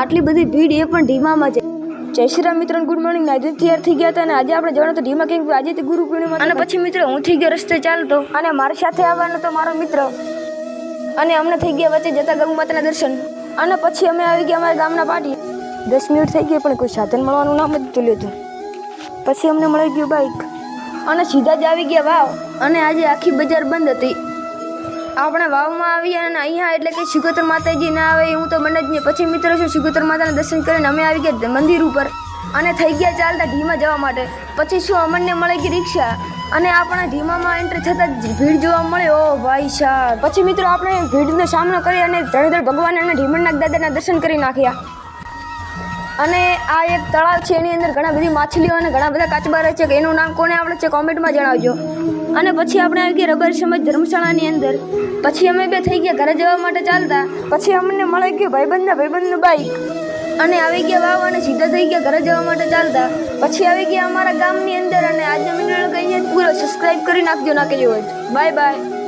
આટલી બધી ભીડ એ પણ ઢીમામાં છે. જય શ્રી રામ મિત્રો ગુડ મોર્નિંગ. આજે તૈયાર થઈ ગયા હતા અને આજે આપણે જવાનું તો ઢીમા કેમ આજે તે ગુરુ પૂર્ણિમા અને પછી મિત્રો હું થઈ ગયો રસ્તે ચાલતો. અને મારી સાથે આવવાનો તો મારો મિત્ર. અને અમને થઈ ગયા વચ્ચે જતા ગંગ માતાના દર્શન. અને પછી અમે આવી ગયા અમારા ગામના પાટી દસ મિનિટ થઈ ગઈ પણ કોઈ સાધન મળવાનું નામ જ તું. હતું પછી અમને મળી ગયું બાઇક અને સીધા જ આવી ગયા વાવ. અને આજે આખી બજાર બંધ હતી. આપણે વાવમાં આવ્યા અને અહીંયા એટલે કે શિગોતર માતાજી ના આવે હું તો મને જ પછી મિત્રો શું, શિગોતર માતાના દર્શન કરીને અમે આવી ગયા મંદિર ઉપર અને થઈ ગયા ચાલતા ધીમા જવા માટે. પછી શું અમને મળી ગઈ રિક્ષા અને આપણા ધીમામાં એન્ટ્રી થતાં જ ભીડ જોવા મળે. ઓ ભાઈ સાહેબ. પછી મિત્રો આપણે ભીડનો સામનો કરી અને ધણીધર ભગવાન અને ઢીમણનાથ દાદાના દર્શન કરી નાખ્યા. અને આ એક તળાવ છે, એની અંદર ઘણા બધી માછલીઓ અને ઘણા બધા કાચબા છે, કે એનું નામ કોને આવડે છે, કોમેન્ટમાં જણાવજો. અને પછી આપણે આવી ગયા રબર સમજ ધર્મશાળાની અંદર. પછી અમે બે થઈ ગયા ઘરે જવા માટે ચાલતા. પછી અમને મળી ગયું ભાઈબંધના ભાઈબંધનું બાઈક અને આવી ગયા વાવ અને સીધા થઈ ગયા ઘરે જવા માટે ચાલતા. પછી આવી ગયા અમારા ગામની અંદર અને આજનો મિનિટ કહીએ પૂરો સબસ્ક્રાઈબ કરી નાખજો નાખજો બાય બાય